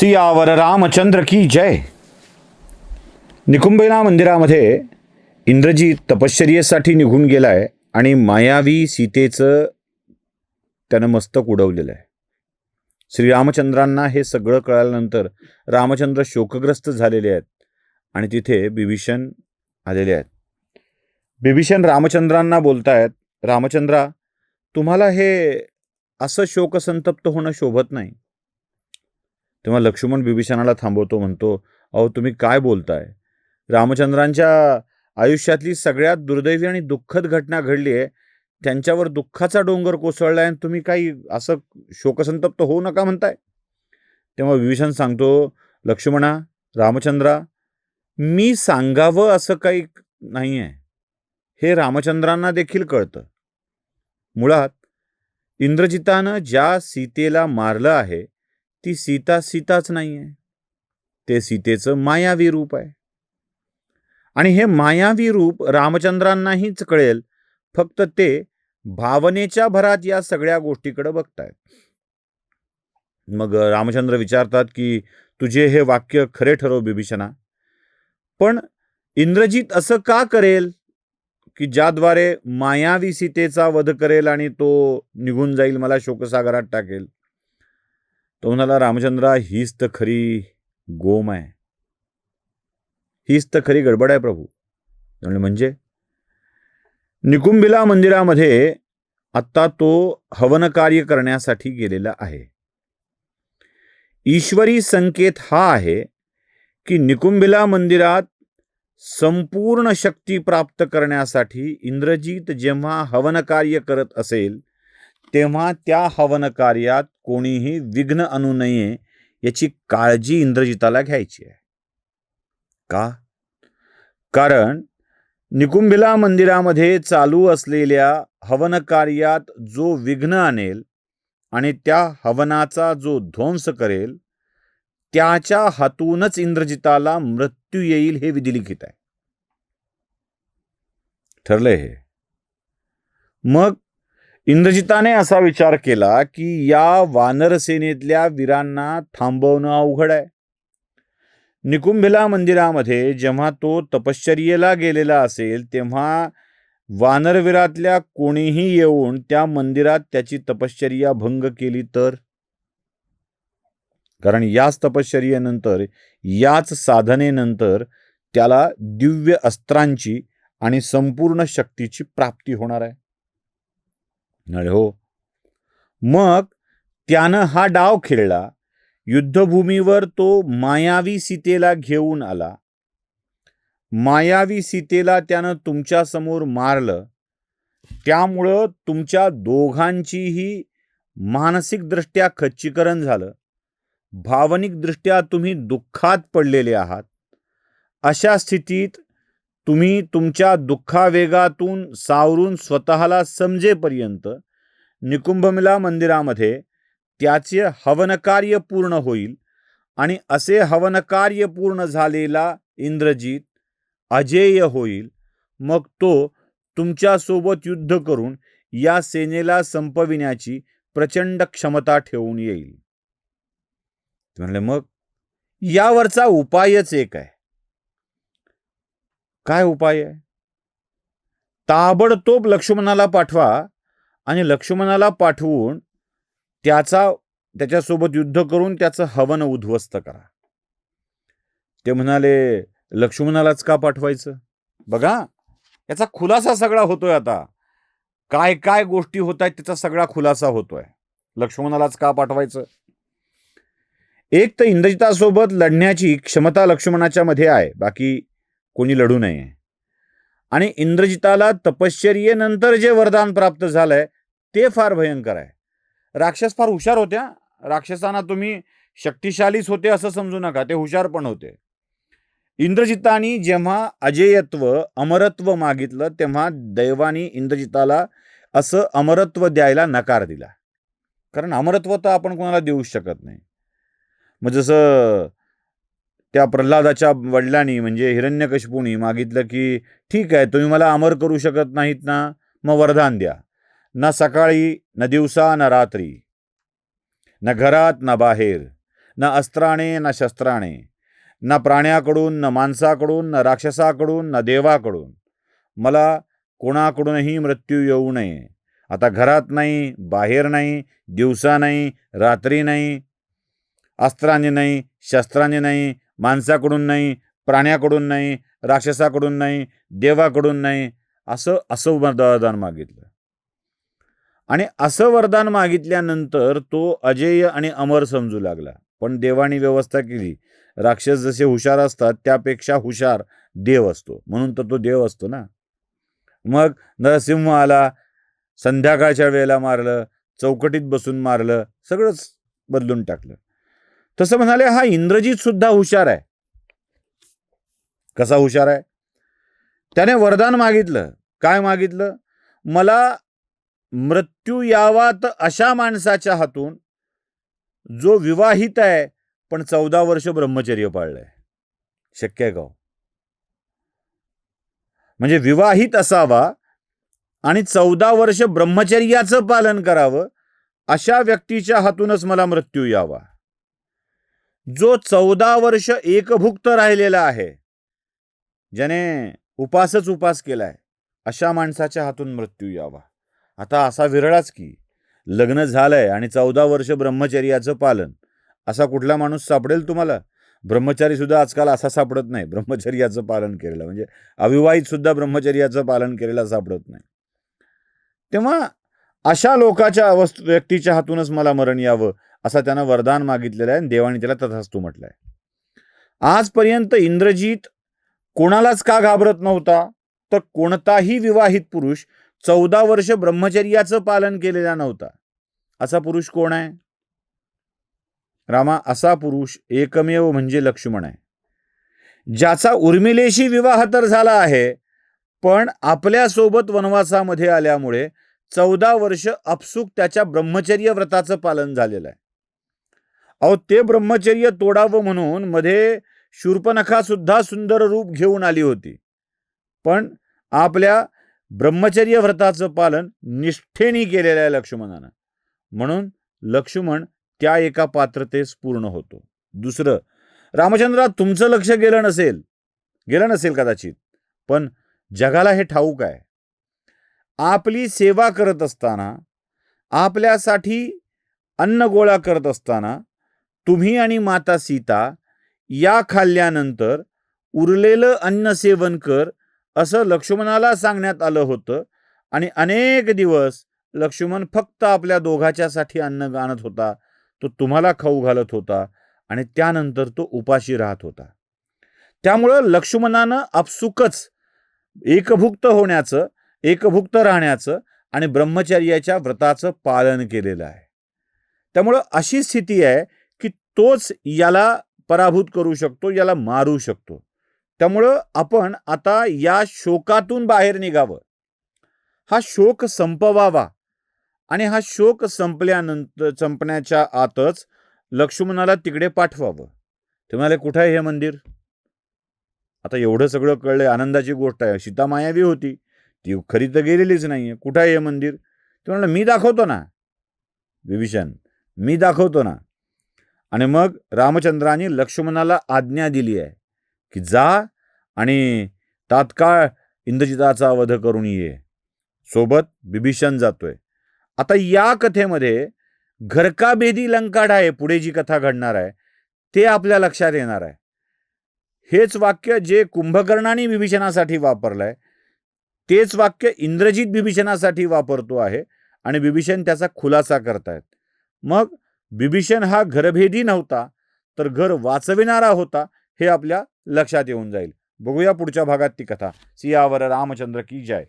सियावर रामचंद्र की जय. निकुंभेला मंदिरामध्ये इंद्रजीत तपश्चर्येसाठी निघून गेलाय आणि मायावी सीतेचं त्यानं मस्तक उडवलेलं आहे. श्रीरामचंद्रांना हे सगळं कळाल्यानंतर रामचंद्र शोकग्रस्त झालेले आहेत आणि तिथे बिभीषण आलेले आहेत. बिभीषण रामचंद्रांना बोलतायत रामचंद्रा तुम्हाला हे असं शोकसंतप्त होणं शोभत नाही. तेव्हा लक्ष्मण बिभीषणाला थांबवतो म्हणतो अहो तुम्ही काय बोलताय? रामचंद्रांच्या आयुष्यातली सगळ्यात दुर्दैवी आणि दुःखद घटना घडली आहे. त्यांच्यावर दुःखाचा डोंगर कोसळला आहे आणि तुम्ही काही असं शोकसंतप्त होऊ नका म्हणताय. तेव्हा विभीषण सांगतो लक्ष्मणा रामचंद्रा मी सांगावं असं काही नाही आहे हे रामचंद्रांना देखील कळतं. मुळात इंद्रजितानं ज्या सीतेला मारलं आहे ती सीता सीताच नाही आहे ते सीतेचं मायावी रूप आहे. आणि हे मायावी रूप रामचंद्रांनाहीच कळेल. फक्त ते भावनेच्या भरात या सगळ्या गोष्टीकडे बघतायत. मग रामचंद्र विचारतात की तुझे हे वाक्य खरे ठरव बिभीषणा पण इंद्रजीत असं का करेल की ज्याद्वारे मायावी सीतेचा वध करेल आणि तो निघून जाईल मला शोकसागरात टाकेल? तो म्हणाला रामचंद्रा हीच तर खरी गोम आहे. हीच तर खरी गडबड आहे प्रभू. त्यामुळे म्हणजे? निकुंबिला मंदिरामध्ये आत्ता तो हवन कार्य करण्यासाठी गेलेला आहे. ईश्वरी संकेत हा आहे की निकुंबिला मंदिरात संपूर्ण शक्ती प्राप्त करण्यासाठी इंद्रजीत जेव्हा हवन कार्य करत असेल तेव्हा त्या हवन कार्यात कोणीही विघ्न आणू नये याची काळजी इंद्रजिताला घ्यायची आहे. का? कारण निकुंभिला मंदिरामध्ये चालू असलेल्या हवन कार्यात जो विघ्न आणेल आणि त्या हवनाचा जो ध्वंस करेल त्याच्या हातूनच इंद्रजिताला मृत्यू येईल हे विधिलिखित आहे. ठरलंय हे. मग इंद्रजिताने असा विचार केला की या वानरसेनेतल्या वीरांना थांबवणं अवघड आहे. निकुंभिला मंदिरामध्ये जेव्हा तो तपश्चर्येला गेलेला असेल तेव्हा वानरवीरातल्या कोणीही येऊन त्या मंदिरात त्याची तपश्चर्या भंग केली तर? कारण याच तपश्चर्येनंतर याच साधनेनंतर त्याला दिव्य अस्त्रांची आणि संपूर्ण शक्तीची प्राप्ती होणार आहे. अरे हो. मग त्यानं हा डाव खेळला. युद्धभूमीवर तो मायावी सीतेला घेऊन आला. मायावी सीतेला त्यानं तुमच्यासमोर मारलं. त्यामुळं तुमच्या दोघांचीही मानसिकदृष्ट्या खच्चीकरण झालं. भावनिकदृष्ट्या तुम्ही दुःखात पडलेले आहात. अशा स्थितीत तुम्ही तुमच्या दुःखावेगातून सावरून स्वतःला समजेपर्यंत निकुंभमिला मंदिरामध्ये त्याचे हवनकार्य पूर्ण होईल आणि असे हवनकार्य पूर्ण झालेला इंद्रजीत अजेय होईल. मग तो तुमच्यासोबत युद्ध करून या सेनेला संपविण्याची प्रचंड क्षमता ठेवून येईल. म्हणले मग यावरचा उपायच एक आहे. काय उपाय आहे? ताबडतोब लक्ष्मणाला पाठवा आणि लक्ष्मणाला पाठवून त्याचा त्याच्यासोबत युद्ध करून त्याचं हवन उद्ध्वस्त करा. ते म्हणाले लक्ष्मणालाच का पाठवायचं? बघा याचा खुलासा सगळा होतोय आता. काय काय गोष्टी होत आहेत त्याचा सगळा खुलासा होतोय. लक्ष्मणालाच का पाठवायचं? एक तर इंद्रजितासोबत लढण्याची क्षमता लक्ष्मणाच्या मध्ये आहे. बाकी कोणी लढू नये. आणि इंद्रजिताला तपश्चर्येनंतर जे वरदान प्राप्त झालंय ते फार भयंकर आहे. राक्षस फार हुशार होत्या. राक्षसांना तुम्ही शक्तिशालीच होते असं समजू नका ते हुशार पण होते. इंद्रजितानी जेव्हा अजेयत्व अमरत्व मागितलं तेव्हा दैवानी इंद्रजिताला असं अमरत्व द्यायला नकार दिला. कारण अमरत्व तर आपण कोणाला देऊ शकत नाही. मग जसं त्या प्रल्हादाच्या वडिलांनी म्हणजे हिरण्यकशिपुनी मागितलं की ठीक आहे तुम्ही मला अमर करू शकत नाहीत ना मग वरदान द्या. ना सकाळी ना दिवसा ना रात्री. ना घरात ना बाहेर. ना अस्त्राणे ना शस्त्राणे ना प्राण्याकडून ना माणसाकडून ना राक्षसाकडून ना देवाकडून. मला कोणाकडूनही मृत्यू येऊ नये. आता घरात नाही बाहेर नाही दिवसा नाही रात्री नाही अस्त्राने नाही शस्त्राने नाही माणसाकडून नाही प्राण्याकडून नाही राक्षसाकडून नाही देवाकडून नाही असं असं वरदान मागितलं. आणि असं वरदान मागितल्यानंतर तो अजेय आणि अमर समजू लागला. पण देवाने व्यवस्था केली. राक्षस जसे हुशार असतात त्यापेक्षा हुशार देव असतो. म्हणून तर तो देव असतो ना. मग नरसिंह आला संध्याकाळच्या वेळेला मारलं चौकटीत बसून मारलं सगळंच बदलून टाकलं. तसं म्हणाले हा इंद्रजीत सुद्धा हुशार आहे. कसा हुशार आहे? त्याने वरदान मागितलं. काय मागितलं? मला मृत्यू यावा तर अशा माणसाच्या हातून जो विवाहित आहे पण चौदा वर्ष ब्रह्मचर्य पाळलंय. शक्य आहे का हो? म्हणजे विवाहित असावा आणि चौदा वर्ष ब्रह्मचर्याचं पालन करावं अशा व्यक्तीच्या हातूनच मला मृत्यू यावा. जो चौदा वर्ष एकभुक्त राहिलेला आहे ज्याने उपासच उपास केलाय अशा माणसाच्या हातून मृत्यू यावा. आता असा विरळाच की लग्न झालंय आणि चौदा वर्ष ब्रह्मचर्याचं पालन असा कुठला माणूस सापडेल तुम्हाला? ब्रह्मचारी सुद्धा आजकाल असा सापडत नाही ब्रह्मचर्याचं पालन केलेलं म्हणजे अविवाहित सुद्धा ब्रह्मचर्याचं पालन केलेला सापडत नाही. तेव्हा अशा लोकाच्या अवस्थ व्यक्तीच्या हातूनच मला मरण यावं असं त्यानं वरदान मागितलेलं आहे आणि देवाने त्याला तथाच तथास्तू म्हटलंय. आजपर्यंत इंद्रजीत कोणालाच का घाबरत नव्हता? तर कोणताही विवाहित पुरुष चौदा वर्ष ब्रह्मचर्याचं पालन केलेला नव्हता. असा पुरुष कोण आहे? रामा असा पुरुष एकमेव म्हणजे लक्ष्मण आहे. ज्याचा उर्मिलेशी विवाह तर झाला आहे पण आपल्यासोबत वनवासामध्ये आल्यामुळे चौदा वर्ष अपसुक त्याच्या ब्रह्मचर्य व्रताचं पालन झालेलं आहे. अहो ते ब्रह्मचर्य तोडावं म्हणून मध्ये शूर्पनखा सुद्धा सुंदर रूप घेऊन आली होती. पण आपल्या ब्रह्मचर्य व्रताचं पालन निष्ठेने केलेलं आहे लक्ष्मणानं. म्हणून लक्ष्मण त्या एका पात्रतेस पूर्ण होतो. दुसरं रामचंद्रा तुमचं लक्ष गेलं नसेल. गेलं नसेल कदाचित. पण जगाला हे ठाऊक आहे. आपली सेवा करत असताना आपल्यासाठी अन्न गोळा करत असताना तुम्ही आणि माता सीता या खाल्ल्यानंतर उरलेलं अन्न सेवन कर असं लक्ष्मणाला सांगण्यात आलं होतं आणि अनेक दिवस लक्ष्मण फक्त आपल्या दोघाच्यासाठी अन्न आणत होता. तो तुम्हाला खाऊ घालत होता आणि त्यानंतर तो उपाशी राहत होता. त्यामुळं लक्ष्मणानं आपसुकच एकभुक्त होण्याचं एकभुक्त राहण्याचं आणि ब्रह्मचर्याच्या व्रताचं पालन केलेलं आहे. त्यामुळं अशी स्थिती आहे तोच याला पराभूत करू शकतो याला मारू शकतो. त्यामुळं आपण आता या शोकातून बाहेर निघावं. हा शोक संपवावा आणि हा शोक संपल्यानंतर संपण्याच्या आतच लक्ष्मणाला तिकडे पाठवावं. ते म्हणाले कुठं आहे हे मंदिर? आता एवढं सगळं कळलं आनंदाची गोष्ट आहे. सीता मायावी होती. ती खरी तर गेलेलीच नाही आहे कुठं आहे हे मंदिर? ते म्हणलं मी दाखवतो ना. विभीषण मी दाखवतो ना. आणि मग रामचंद्राने लक्ष्मणाला आज्ञा दिली आहे की जा आणि तात्काळ इंद्रजिताचा वध करून ये. सोबत बिभीषण जातोय. आता या कथेमध्ये घरकाभेदी लंकाड आहे पुढे जी कथा घडणार आहे ते आपल्या लक्षात येणार आहे. हेच वाक्य जे कुंभकर्णाने वापरलं आहे तेच वाक्य इंद्रजित विभीषणासाठी वापरतो आहे आणि विभीषण त्याचा खुलासा करतायत. मग बिभीषण हा घरभेदी नव्हता तर घर वाचविणारा होता हे आपल्या लक्षात येऊन जाईल. बघूया पुढच्या भागात ती कथा. सियावर रामचंद्र की जय?